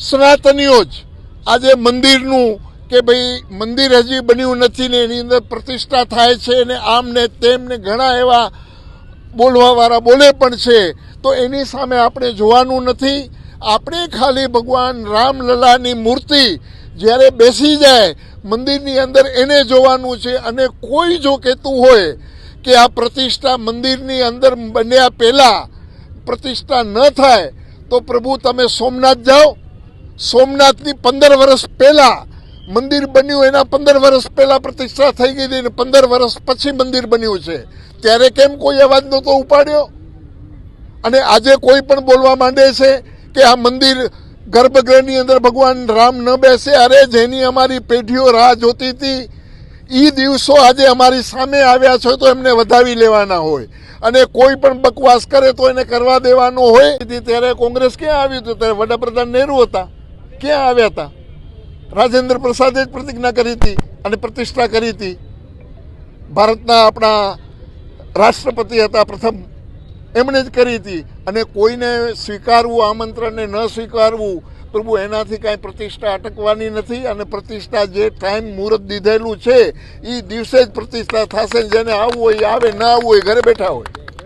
સનાતનીઓ જ. આજે મંદિરનું કે ભાઈ મંદિર હજી બન્યું નથી ને એની અંદર પ્રતિષ્ઠા થાય છે ને આમ ને તેમ ને ઘણા એવા બોલવાવાળા બોલે પણ છે, તો એની સામે આપણે જોવાનું નથી. આપણે ખાલી ભગવાન રામલલાની મૂર્તિ જ્યારે બેસી જાય, મંદિરની અંદર એને જોવાનું છે અને કોઈ જો કહેતું હોય કે આ પ્રતિષ્ઠા મંદિરની અંદર બન્યા પહેલાં પ્રતિષ્ઠા ન થાય, તો પ્રભુ તમે સોમનાથ જાઓ સોમનાથની પંદર વર્ષ પહેલાં મંદિર બન્યું, એના પંદર વર્ષ પહેલાં પ્રતિષ્ઠા થઈ ગઈ હતી અને પંદર વર્ષ પછી મંદિર બન્યું છે. ત્યારે કેમ કોઈ અવાજ નહોતો ઉપાડ્યો? અને આજે કોઈ પણ બોલવા માંડે છે કે આ મંદિર ગર્ભગૃહની અંદર ભગવાન રામ ન બેસે, અરે જેની અમારી પેઢીઓ રાહ જોતી હતી એ દિવસો આજે અમારી સામે આવ્યા છે તો એમને વધાવી લેવાના હોય. અને કોઈ પણ બકવાસ કરે તો એને કરવા દેવાનો હોય. ત્યારે કોંગ્રેસ ક્યાં આવ્યું હતું? ત્યારે વડાપ્રધાન નહેરુ હતા. ક્યાં આવ્યા હતા? રાજેન્દ્ર પ્રસાદે જ પ્રતિજ્ઞા કરી હતી અને પ્રતિષ્ઠા કરી હતી. ભારતના આપણા રાષ્ટ્રપતિ હતા પ્રથમ. એમણે જ કરી હતી. અને કોઈને સ્વીકારવું, આમંત્રણને ન સ્વીકારવું, પ્રભુ એનાથી કાંઈ પ્રતિષ્ઠા અટકવાની નથી અને પ્રતિષ્ઠા જે ટાઈમ મુહૂર્ત દીધેલું છે એ દિવસે જ પ્રતિષ્ઠા થશે. જેને આવવું હોય આવે, ન આવવું હોય, ઘરે બેઠા હોય.